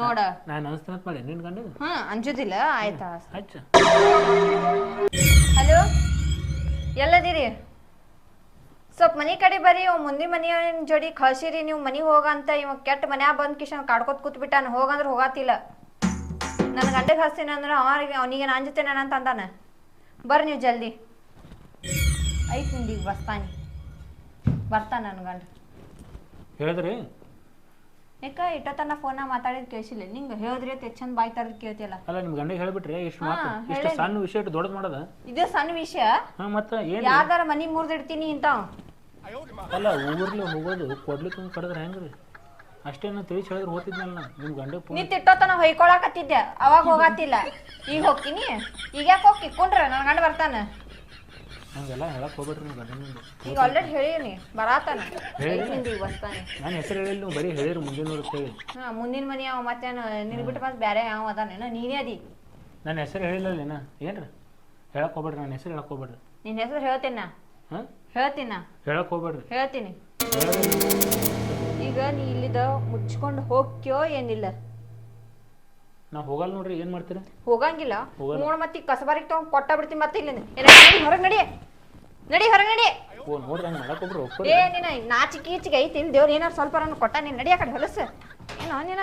ನೋಡ. ನಾನು ಅನಿಸ್ತಾನಂತ ಮಾಡಿ ನಿನ್ನ ಗಂಡ ಹಾ ಅಂಜುದಿಲ್ಲ. ಆಯ್ತಾ? ಹಚ್ಚ ಹಲೋ? ಎಲ್ಲದಿರಿ? ಸ್ವಲ್ಪ ಮನಿ ಕಡೆ ಬರ್ರಿ ಅವ್ ಮುಂದಿನ ಮನೆಯವನ ಜೋಡಿ ಕಳ್ಸಿರಿ, ನೀವು ಮನಿಗೆ ಹೋಗಂತ ಇವ ಕೆಟ್ಟ ಮನ್ಯಾಗ ಬಂದ್ ಕಿಶನ್ ಕಾಡ್ಕೊತ್ ಕೂತ್ ಬಿಟ್ಟಾನ ಹೋಗಂದ್ರ ಹೋಗಾತಿಲ್ಲ. ನನ್ನ ಗಂಡಗೆ ಹಸ್ತೀನಿ ಅಂದ್ರೆ ಅವನಿಗೆ ಅವನಿಗೆ ನಾನು ಜೊತೆ ನಾನು ಅಂತ ಅಂದಾನ. ಬರ್ರಿ ನೀವು ಜಲ್ದಿ. ಐತ್ ನಿಂದೀಗ ಬರ್ತಾನೆ ಬರ್ತಾನ ನನ್ನ ಗಂಡ. ಹೇಳಿದ್ರಿ? ಯಾಕ ಇಟ್ಟತನ ಫೋನ ಮಾತಾಡಿದ್ ಕೇಳಿಸಿಲ್ಲ. ನಿಂಗೆ ಹೇಳಿದ್ರೆ ಎಷ್ಟ್ ಚಂದ ಬಾಯ್ ತರದ್ ಕೇಳ್ತಿಲ್ಲ ಅಲ್ಲ ನಿಮ್ಮ ಗಂಡಗೆ ಹೇಳ್ಬಿಟ್ರಿ ಇಷ್ಟು ಹಾ, ಮಾತು ಇಷ್ಟು. ಸಣ್ಣ ವಿಷಯ ಇಟ್ಟು ದೊಡ್ಡದು ಮಾಡೋದ? ಇದು ಸಣ್ಣ ವಿಷಯ. ಹಾ ಮತ್ತೆ ಏನು? ಯಾವ್ದಾರ ಮನಿ ಮುರಿದಿಡ್ತೀನಿ ಅಂತ. ಅಲ್ಲ ಊರ್ಲಿ ಹೋಗೋದು ಕೊಡ್ಲಿಕ್ಕೆ ಕಡಿದ್ರೆ ಹೆಂಗ್ರಿ? ಅಷ್ಟೇನ ತಿಳಿಸಿ ಹೇಳಿದ್ರೆ ಹೋಗ್ತಿದ್ನಲ್ಲ ನಾ ನಿಮ್ಮ ಗಂಡಗೆ ಫೋನ್ ನೀ ತಿಟ್ಟೋತನ ಹೊಯ್ಕೊಳಕತ್ತಿದ್ದೆ. ಅವಾಗ ಹೋಗತ್ತಿಲ್ಲ ಈಗ ಹೋಗ್ತೀನಿ. ಈಗ ಯಾಕೆ ಹೋಗಿ ಕುಂಡ್ರ ನನ್ನ ಗಂಡ ಬರ್ತಾನ. ಹಂಗೆಲ್ಲ ಹೇಳಕ್ಕೆ ಹೋಗ್ಬೇಡ್ರಿ ನಿಮ್ಮ ಗಂಡನಿಂದ ಈಗ ಆಲ್ರೆಡಿ ಹೇಳೀನಿ ಬರಾತಾನ. ಹೇಳಿ. ಈಗ ಬರ್ತಾನೆ ನಾನು ಹೆಸರು ಹೇಳಿಲ್ಲ ನೀವು ಬರೀ ಹೇಳಿರಿ ಮುಂದಿನ ಹೇಳಿ. ಹಾ ಮುಂದಿನ ಮನೆ ಅವ ಮತ್ತೆ ನಿಲ್ಬಿಟ್ಟು ಮತ್ತೆ ಬೇರೆ ಯಾವ ಅದಾನೇನ ನೀನೇ ಅದಿ. ನನ್ನ ಹೆಸರು ಹೇಳಿಲ್ಲ ಏನ ಏನ್ರಿ? ಹೇಳಕ್ ಹೋಗ್ಬೇಡ್ರಿ ನನ್ನ ಹೆಸರು ಹೇಳಕ್ ಹೋಗ್ಬೇಡ್ರಿ. ನಿನ್ನ ಹೆಸರು ಹೇಳ್ತೀನ? ಹಾಂ? ಹೇಳ್ತೀನ? ಹೇಳಕ್ ಹೋಗ್ಬೇಡ್ರಿ. ಹೇಳ್ತೀನಿ. ಈಗ ನೀ ಇಲ್ಲಿದ ಮುಚ್ಕೊಂಡು ಹೋಗ್ಕ್ಯೋ ಏನಿಲ್ಲ. ನಾ ಹೋಗಲ್ಲ ನೋಡ್ರಿ ಏನ್ ಮಾಡ್ತೀರಿ? ಹೋಗಂಗಿಲ್ಲ. ಹೋಗಲ್ಲ. ನೋಡ್ ಮತ್ತೆ ಕಸಬಾರಿಗೆ ತಗೊಂಡ್ ಕೊಟ್ಟ ಬಿಡ್ತೀನಿ ಮತ್ತೆ ಇಲ್ಲಿ ಹೊರಗೆ ನಡಿ. ನಡಿ ಹೊರಗೆ ನಡಿ. ಓ ನೋಡ್ರಿ ಹಂಗೆ ಮಾಡಕ್ಕೆ ಒಬ್ರು ಏ ನೀನು ನಾಚಿಕೆ ಈಚಿಗೆ ಐತಿ ಇಲ್ಲಿ ದೇವ್ರು ಏನಾರು ಸ್ವಲ್ಪ ಕೊಟ್ಟ ನೀನು ನಡಿ ಆ ಕಡೆ ಹೊಲಸ. ಏನೋ ನೀನ?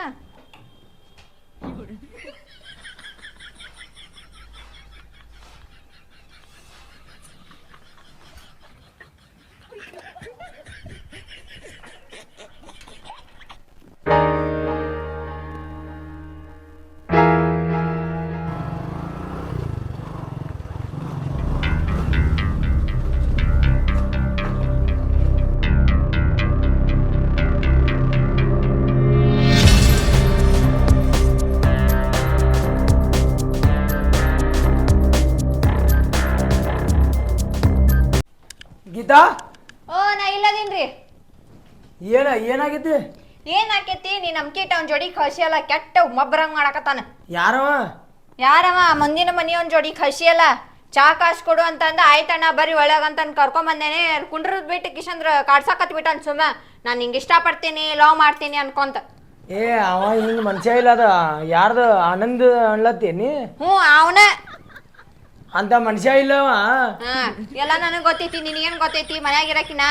ಗೀತಾ ಓ ನಾ ಇಲ್ಲದೀನ್ರಿ. ಏನ ಏನಾಗೈತಿ ಏನ್ ಆಕೇತಿ ನೀ ಅವ್ನ ಜೋಡಿ ಕಳ್ಸಿಯಲ್ಲ ಕೆಟ್ಟ ಮಬ್ಬರಂಗ್ ಮಾಡಕತ್ತಾನ. ಯಾರವ? ಯಾರವ ಮುಂದಿನ ಮನಿಯವನ್ ಜೋಡಿ ಕಳ್ಸಿಯಲ್ಲ ಚಾ ಕಾಸ್ ಕೊಡು ಅಂತ ಅಂದ ಆಯ್ತಣ್ಣ ಬರ್ರಿ ಒಳಗ ಅಂತ ಕರ್ಕೊಂಡ್ ಬಂದೇನೆ. ಕುಂಡ್ರದ್ ಬಿಟ್ಟು ಕಿಶಂದ್ರ ಕಾಡ್ಸಾಕತ್ ಬಿಟ್ಟಾನ ಸುಮ್ಮ. ನಾನು ಹಿಂಗೆ ಇಷ್ಟಪಡ್ತೀನಿ ಲವ್ ಮಾಡ್ತೀನಿ ಅನ್ಕೊಂತ. ಏ ಅವ ಹಿಂಗ್ ಮನುಷ್ಯ ಇಲ್ಲ ಅದ. ಯಾರ್ದು? ಆನಂದ್ ಅನ್ಲತ್ತೀನಿ ಹ್ಞೂ ಅವನ. ಅಂತ ಮನುಷ್ಯ ಇಲ್ಲವ. ಹಾ ಎಲ್ಲ ನನಗ್ ಗೊತ್ತೈತಿ ನಿನಗೇನ್ ಗೊತ್ತೈತಿ? ಮನ್ಯಾಗ ಇರಕಿನ?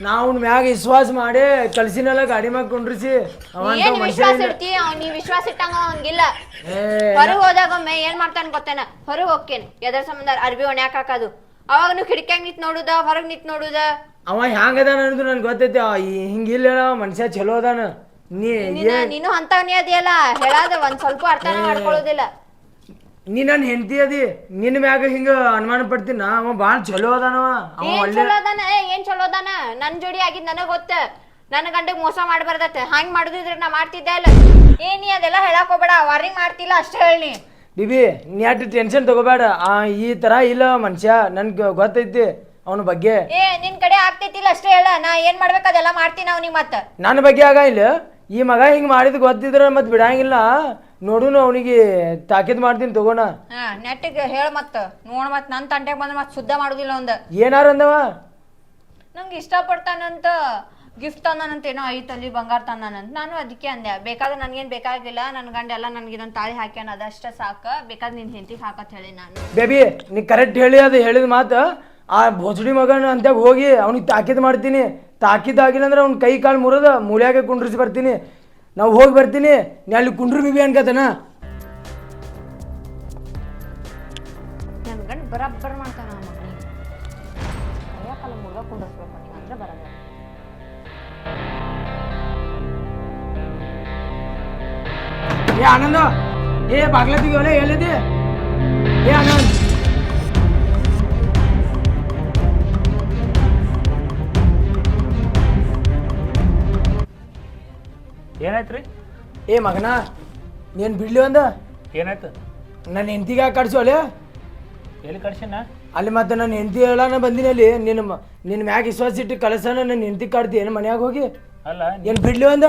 ನಾ ಅವ್ನ ಮ್ಯಾಗ ವಿಶ್ವಾಸ ಮಾಡಿ ಕಳ್ಸಿನಲ್ಲ ಗಾಡಿ ಮ್ಯಾಗ ಕುಂಡ್ರಿಸಿ. ಏನ್ ಮನುಷ್ಯ ವಿಶ್ವಾಸ ಇಲ್ಲ. ಇಡ್ತಿ? ಅವ್ನ್ ನೀ ವಿಶ್ವಾಸ ಇಟ್ಟಂಗ ಏ. ಹೊರಗೆ ಹೋದಾಗ ಒಮ್ಮೆ ಏನ್ ಮಾಡ್ತಾನ ಗೊತ್ತೇನ? ಹೊರಗೆ ಹೋಗ್ತೇನೆ. ಎದ್ರ ಸಂಬಂಧ ಅರ್ಬಿ ಒಣ್ಯಾಕ ಹಾಕೋದು. ಅವಾಗ ನೀವು ಕಿಟಕಿಯಾಗ ನಿಂತ್ ನೋಡುದ ಹೊರಗ್ ನಿಂತ್ ನೋಡುದ? ಅವ ಹ್ಯಾಂಗದಾನ ಅನ್ನೋದು ನನ್ಗೆ ಗೊತ್ತೈತಿ. ಅವ ಈ- ಹಿಂಗಿಲ್ಲ ಮನುಷ್ಯ ಚಲೋ ಅದಾನ. ನೀ ನೀನ ನೀನು ಅಂತವನೇ ಅದಿಯಲ್ಲ. ಹೇಳಾದ ಒಂದ್ ಸ್ವಲ್ಪ ಅರ್ಥನ ಮಾಡ್ಕೊಳ್ಳೋದಿಲ್ಲ. ನೀ ನನ್ನ ಹೆಂಡತಿ ಅದಿ ನಿನ್ನ ಮ್ಯಾಗ ಹಿಂಗ ಅನುಮಾನ ಪಡ್ತೀನ. ಅವ ಭಾಳ ಚಲೋ ಅದಾನವ. ಅವ ಏನ್ ಒಳ್ಳೆ ಚಲೋ ಅದಾನ? ಏ, ಏನ್ ಚಲೋ ಅದಾನ? ನನ್ ಜೋಡಿ ಆಗಿದ್ ನನಗ್ ಗೊತ್ತ. ನನ್ನ ಗಂಡಗ್ ಮೋಸ ಮಾಡ್ಬಾರ್ದತ್ತ. ಹಂಗ್ ಮಾಡುದಿದ್ರೆ ನಾ ಮಾಡ್ತಿದ್ದೆ ಅಲ್ಲ. ಏನಿ ನೀ ಅದೆಲ್ಲ ಹೇಳಕ್ ಹೋಗ್ಬೇಡ. ವಾರಿಂಗ್ ಮಾಡ್ತಿಲ್ಲ ಅಷ್ಟೇ ಹೇಳಿ ಬಿಬಿ ನೀ ಅಟ್ ಟೆನ್ಷನ್ ತಗೋಬೇಡ. ಆ ಈ ತರ ಇಲ್ಲ ಮನುಷ್ಯ. ನನ್ಗೆ ಗೊತ್ತೈತಿ ಅವನ ಬಗ್ಗೆ. ಏ ನಿನ್ ಕಡೆ ಆಗ್ತೈತಿಲ್ಲ ಅಷ್ಟೇ ಹೇಳ. ನಾ ಏನ್ ಮಾಡ್ಬೇಕು ಅದೆಲ್ಲ ಮಾಡ್ತೀನಿ ಅವ್ನಿಗೆ ಮತ್ತ. ನನ್ನ ಬಗ್ಗೆ ಆಗ ಇಲ್ಲ. ಈ ಮಗ ಹಿಂಗ್ ಮಾಡಿದ್ ಗೊತ್ತಿದ್ರ ಮತ್ ಬಿಡಂಗಿಲ್ಲ. ನೋಡುನು ಅವನಿಗೆ ತಾಕೀದ್ ಮಾಡ್ತೀನಿ ತಗೋಣ. ಹಾ ನೆಟ್ಟಿಗೆ ಹೇಳ ಮತ್ತ ನೋಡ್ ಮತ್ ನನ್ ತಂಟೆಗೆ ಬಂದ್ರೆ ಮತ್ ಶುದ್ಧ ಮಾಡುದಿಲ್ಲ ಒಂದ್ ಏನಾರ ಅಂದವ? ನಂಗೆ ಇಷ್ಟಪಡ್ತಾನಂತ ಗಿಫ್ಟ್ ತಂದಾನಂತ ಏನೋ ಐತಲ್ಲಿ ಬಂಗಾರ ತಂದಾನಂತ. ನಾನು ಅದಕ್ಕೆ ಅಂದೆ ಬೇಕಾದ್ರೆ ನನಗೇನು ಬೇಕಾಗಿಲ್ಲ ನನ್ನ ಗಂಡ ಎಲ್ಲ ನನಗೆ ಇದೊಂದು ತಾಳಿ ಹಾಕ್ಯಾನ ಅದಷ್ಟೇ ಸಾಕು. ಬೇಕಾದ್ರೆ ನಿನ್ನ ಹೆಂಡತಿ ಹಾಕತ್ ಹೇಳಿ ನಾನು. ಬೇಬಿ ನೀ ಕರೆಕ್ಟ್ ಹೇಳಿ ಅದು ಹೇಳಿದ ಮಾತು. ಆ ಭೋಸಡಿ ಮಗನ ಅಂತ್ಯಾಗ ಹೋಗಿ ಅವ್ನಿಗೆ ತಾಕೀದ್ ಮಾಡ್ತೀನಿ. ತಾಕೀದ್ ಆಗಿಲ್ಲ ಅಂದ್ರೆ ಅವ್ನ ಕೈ ಕಾಲು ಮುರಿದ ಮೂಳ್ಯಾಗೆ ಕುಂಡ್ರಿಸಿ ಬರ್ತೀನಿ. ನಾವು ಹೋಗಿ ಬರ್ತೀನಿ. ನೀ ಅಲ್ಲಿ ಕುಂಡ್ರು ಬಿಬಿ ಅನ್ಕತನ? ನನ್ ಗಂಡ ಬರಬ್ಬರ್ ಮಾಡ್ತಾನ ಆ ಮಗನಿಗೆ ಕೈಯಾಕಲ್ಲ ಮುರ್ಗ ಕುಂಡಿಸ್ಬೇಕು ಅವ್ನಿಗೆ ಅಂದ್ರೆ ಬರಲ್ಲ. ಏ ಆನಂದ. ಏ ಬಾಗ್ಲತ್ತಿಗೆ ಎಲ್ಲಿದೆ? ಏ ಆನಂದ್. ಏನಾಯ್ತು ರೀ ಏ ಮಗನ ನೀನು ಬಿಡ್ಲಿ ಒಂದ? ಏನಾಯ್ತು? ನನ್ನ ಹೆಂಡತಿಗೆ ಯಾಕೆ ಕಡ್ಸೋಲೆ ಎಲ್ಲಿ ಕಳ್ಸಿನ ಅಲ್ಲಿ ಮತ್ತೆ ನನ್ನ ಹೆಂಡತಿ ಹೇಳಾನ ಬಂದಿನಿ ಅಲ್ಲಿ. ನಿನ್ನ ಮ- ನಿನ್ನ ಮ್ಯಾಗ ವಿಶ್ವಾಸ ಇಟ್ಟು ಕಳಿಸೋಣ ನನ್ನ ಹೆಂಡತಿ ಕಾಡ್ತಿ ಏನು ಮನ್ಯಾಗ ಹೋಗಿ? ಅಲ್ಲ ಏನು ಬಿಡ್ಲಿ ಒಂದ?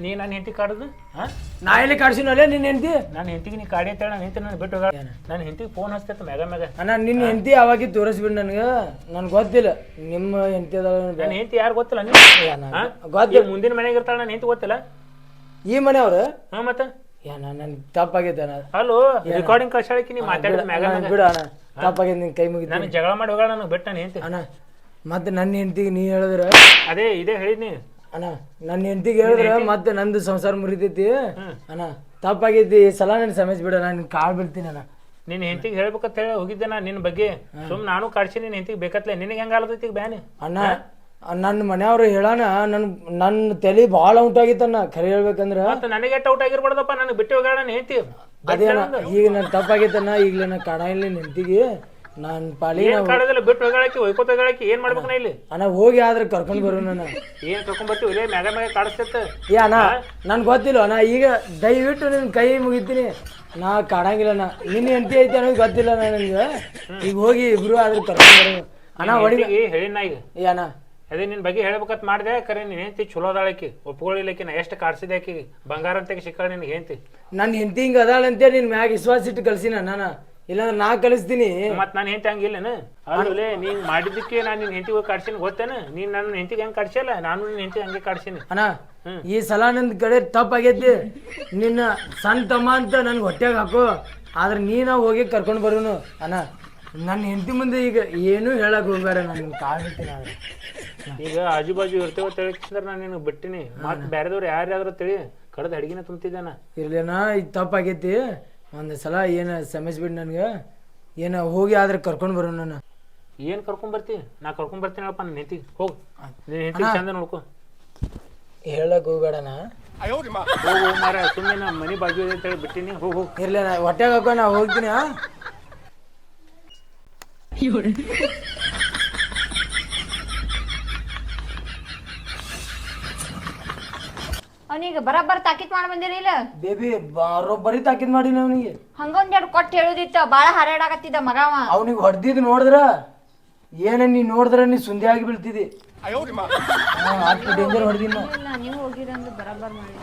ನೀ ನನ್ನ ಹೆಂಡತಿ ಕಾಡುದು ಹಾಂ? ನಾ ಎಲ್ಲಿ ಕಡ್ಸಿನೋಲೆ ನಿನ್ನ ಹೆಂಡತಿ? ನನ್ನ ಹೆಂಡತಿಗೆ ನೀ ಕಾಡಿ ಅಂತೇಳಿ ನನ್ನ ಹೆಂಡತಿ ನನ್ನ ಬಿಟ್ಟು ಹೋಗ ನನ್ನ ಹೆಂಡತಿಗೆ ಫೋನ್ ಹಚ್ತೈತೆ ಮ್ಯಾಗ ಮ್ಯಾಗ. ಅಣ್ಣ ನಿನ್ನ ಹೆಂಡತಿ ಅವಾಗಿ ತೋರಿಸ್ಬಿಡು ನನಗೆ. ನನ್ಗೆ ಗೊತ್ತಿಲ್ಲ. ನಿಮ್ಮ ಹೆಂಡತಿ ನನ್ನ ಹೆಂಡತಿ ಯಾರು ಗೊತ್ತಿಲ್ಲ? ಗೊತ್ತಿಲ್ಲ. ಮುಂದಿನ ಮನೆಗೆ ಇರ್ತಾಳೆ ನನ್ನ ಹೆಂಡತಿ ಗೊತ್ತಿಲ್ಲ? ಈ ಮನೆಯವ್ರು? ಹಾಂ ಮತ್ತೆ? ಏನ ನನ್ ತಪ್ಪಾಗೈತೆ ಹಲೋ ರೆಕಾರ್ಡಿಂಗ್ ಕಳ್ಸಾಳಕ್ಕೆ ನೀ ಮಾತಾಡಿದ ಮ್ಯಾಗ ಬಿಡು ಅಣ್ಣ. ತಪ್ಪಾಗೈತೆ ನಿನ್ ಕೈ ಮುಗಿದ ನಾನು ಜಗಳ ಮಾಡಿ ಹೋಗೋಣ ನನಗೆ ಬಿಟ್ಟು ನನ್ನ ಹೆಂಡತಿ. ಅಣ್ಣ ಮತ್ತೆ ನನ್ನ ಹೆಂಡತಿಗೆ ನೀ ಹೇಳಿದ್ರೆ? ಅದೇ ಇದೇ ಹೇಳಿದ್ನಿ ಅಣ್ಣ ನನ್ನ ಹೆಂಡತಿಗೆ ಹೇಳಿದ್ರೆ ಮತ್ತೆ ನಂದು ಸಂಸಾರ ಮುರಿತೈತಿ. ಅಣ್ಣ ತಪ್ಪಾಗೈತಿ ಈ ಸಲ ನನ್ನ ಸಮಸ್ ಬಿಡ ನಾನು ಕಾಳು ಬಿಡ್ತೀನಿ ಅಣ್ಣ. ನಿನ್ನ ಹೆಂಡತಿಗೆ ಹೇಳ್ಬೇಕಂತ ಹೇಳಿ ಹೋಗಿದ್ದೆ ನಾ ನಿನ್ನ ಬಗ್ಗೆ. ಸುಮ್ ನಾನು ಕಾಡ್ಸಿ ನಿನ್ನ ಹೆಂಡತಿಗೆ ಬೇಕತ್ಲೆ. ನಿನಗೆ ಹೆಂಗ ಆಲತೈತಿ ಬ್ಯಾನಿ? ಅಣ್ಣ ನನ್ನ ಮನೆಯವ್ರು ಹೇಳಣ ನನ್ನ ನನ್ನ ತಲೆ ಭಾಳ ಉಂಟಾಗಿತ್ತಣ್ಣ ಖರೆ ಹೇಳ್ಬೇಕಂದ್ರ. ಮತ್ತೆ ನನಗೆ ಔಟ್ ಆಗಿರ್ಬಾರ್ದಪ್ಪ? ನನಗೆ ಬಿಟ್ಟು ಹೋಗೋಣ ಹೆಂಡತಿ. ಅದೇ ಈಗ ನನ್ನ ತಪ್ಪಾಗೈತಣ್ಣ ಈಗಲೇ ನಾ ಕಾಣ ಇಲ್ಲ ಹೆಂಡತಿಗೆ ನಾನು ಪಾಲಿ ಏನ್ ಕಾಡೋದಿಲ್ಲ ಬಿಟ್ಟು ಹೋಗಳಕ್ಕೆ ಒಯ್ಕೋತ ಹೋಗಳಕ್ಕೆ ಏನ್ ಮಾಡ್ಬೇಕು ನಾ ಇಲ್ಲಿ ಅಣ್ಣ ಹೋಗಿ ಆದ್ರೆ ಕರ್ಕೊಂಡ್ ಬರು ನಾನು ಏನ್ ಕರ್ಕೊಂಡ್ ಬರ್ತೀವಿ? ಇಲ್ಲೇ ಮ್ಯಾಗ ಮ್ಯಾಗ ಕಾಡಿಸ್ತೈತೆ ಏ ಅಣ್ಣ ನನ್ಗೆ ಗೊತ್ತಿಲ್ಲ ಅಣ್ಣ ಈಗ ದಯವಿಟ್ಟು ನಿನ್ನ ಕೈ ಮುಗಿತೀನಿ. ನಾ ಕಾಡಂಗಿಲ್ಲ ಅಣ್ಣ. ನಿನ್ನ ಹೆಂಡತಿ ಐತೆ ಅನ್ನೋದು ಗೊತ್ತಿಲ್ಲ ಅಣ್ಣ ನನಗೆ. ಈಗ ಹೋಗಿ ಇಬ್ರು ಆದ್ರೆ ಕರ್ಕೊಂಡ್ ಬರು. ಅಣ್ಣ ಹೊಡಿ ಹೇಳಿ ನಾ ಈಗ. ಏ ಅಣ್ಣ. ಅದೇ ನಿನ್ ಬಗ್ಗೆ ಹೇಳ್ಬೇಕಂತ ಮಾಡಿದೆ ಕರೆ ನೀನ್ ಹೆಂತಿ ಚಲೋ ಅದಾಳಕಿ ಒಪ್ಕೊಳ್ಳಿಲ್ಲಕಿ ನಾ ಎಷ್ಟು ಕಾಡ್ಸಿದೆ ಆಕಿಗೆ. ಬಂಗಾರ ಅಂತ ಸಿಕ್ಕಳ ನಿನ್ಗೆ ಹೆಂಡತಿ. ನನ್ನ ಹೆಂಡತಿ ಹಿಂಗೆ ಅದಾಳಂತೆ ನಿನ್ನ ಮ್ಯಾಗ ವಿಶ್ವಾಸ ಇಟ್ಟು ಕಳ್ಸಿನ ನಾನು ಇಲ್ಲಾಂದ್ರೆ ನಾ ಕಳಿಸ್ತೀನಿ. ಮತ್ ನಾನು ಹೆಂಡತಿ ಹಂಗಿಲ್ಲನ? ಅಲ್ಲೇ ನೀನ್ ಮಾಡಿದ್ದಕ್ಕೆ ನಾನು ನಿನ್ ಹೆಂಡತಿ ಹೋಗಿ ಕಾಡ್ಸಿನಿ ಗೊತ್ತೇನ? ನೀನ್ ನನ್ನ ಹೆಂಡತಿಗೆ ಹೆಂಗ್ ಕಾಡ್ಸಲ್ಲ ನಾನು ನಿನ್ ಹೆಂಡತಿ ಹಂಗೆ ಕಾಡ್ಸೀನಿ ಅಣ್ಣ ಈ ಸಲ ನನ್ನ ಕಡೆ ತಪ್ಪಾಗೈತಿ. ನಿನ್ನ ಸಣ್ಣ ತಮ್ಮ ಅಂತ ನನ್ಗೆ ಹೊಟ್ಟೆಗೆ ಹಾಕು. ಆದ್ರೆ ನೀನ ಹೋಗಿ ಕರ್ಕೊಂಡು ಬರೋನು. ಅಣ್ಣ ನನ್ನ ಹೆಂಡತಿ ಮುಂದೆ ಈಗ ಏನೂ ಹೇಳಕ್ ಹೋಗ್ಬೇಡ ನಾನು ಕಾಡ್ತೀನಿ ಈಗ ಆಜು ಬಾಜು ಇರ್ತೇವ ತಿಳಿಸಿದ್ರೆ ನಾನು ನಿನಗೆ ಬಿಟ್ಟಿನಿ. ಮತ್ತೆ ಬೇರೆದವ್ರು ಯಾರ್ಯಾದ್ರು ತಿಳಿ ಕಡದ ಅಡಿಗೆನ ತುಂಬ್ತಿದ್ದಾನ ಇರ್ಲೇನ ಈಗ ತಪ್ಪಾಗೈತಿ. ಒಂದು ಸಲ ಏನು ಸಮಸ್ಬಿಡು ನನಗೆ. ಏನು ಹೋಗಿ ಆದ್ರೆ ಕರ್ಕೊಂಡು ಬರೋಣ ನಾನು ಏನು ಕರ್ಕೊಂಡ್ ಬರ್ತಿ? ನಾ ಕರ್ಕೊಂಡ್ ಬರ್ತೀನಿ ಹೇಳಪ್ಪ ನನ್ನ ಹೆಂಡತಿ ಹೋಗ್. ನಿನ್ ಹೆಂಡತಿ ಚಂದ ನೋಡ್ಕೊ. ಹೇಳಕ್ಕೆ ಹೋಗ್ಬೇಡಣ ಹೋಗ್ ಹೋಗ್ ಮಾರ ಸುಮ್ಮನೆ ನಾ ಮನೆ ಬಾಜು ಇದೆ ಅಂತೇಳಿ ಬಿಟ್ಟಿನಿ. ಹೋಗು ಇರಲಿ ನಾ ಹೊಟ್ಟೆಗೆ ಹಾಕೋ ನಾ ಹೋಗ್ತೀನಿ ಆ? ಅವನಿಗೆ ಬರಬ್ಬರ ತಾಕೀತ್ ಮಾಡಿ ಬಂದಿರಿ ಇಲ್ಲ? ಬೇಬಿ ಬರೋಬ್ಬರಿ ತಾಕಿದ್ ಮಾಡಿ ಅವನಿಗೆ. ಹಂಗೊಂದ್ ಎರಡು ಕೊಟ್ಟು ಹೇಳುದಿತ್ತ ಬಾಳ ಹಾರಾಡಾಕತ್ತಿದ್ದ ಮಗವ. ಅವನಿಗೆ ಹೊಡೆದಿದ್ ನೋಡಿದ್ರ ಏನ ನೀ ನೋಡಿದ್ರ ನೀ ಸುಂದಿ ಆಗಿ ಬೀಳ್ತಿದಿ. ಅಷ್ಟು ಡೇಂಜರ್ ಹೊಡೆದಿನ ಇಲ್ಲ ನೀವು ಹೋಗಿರಂದು ಬರಬ್ಬರ ಮಾಡಿ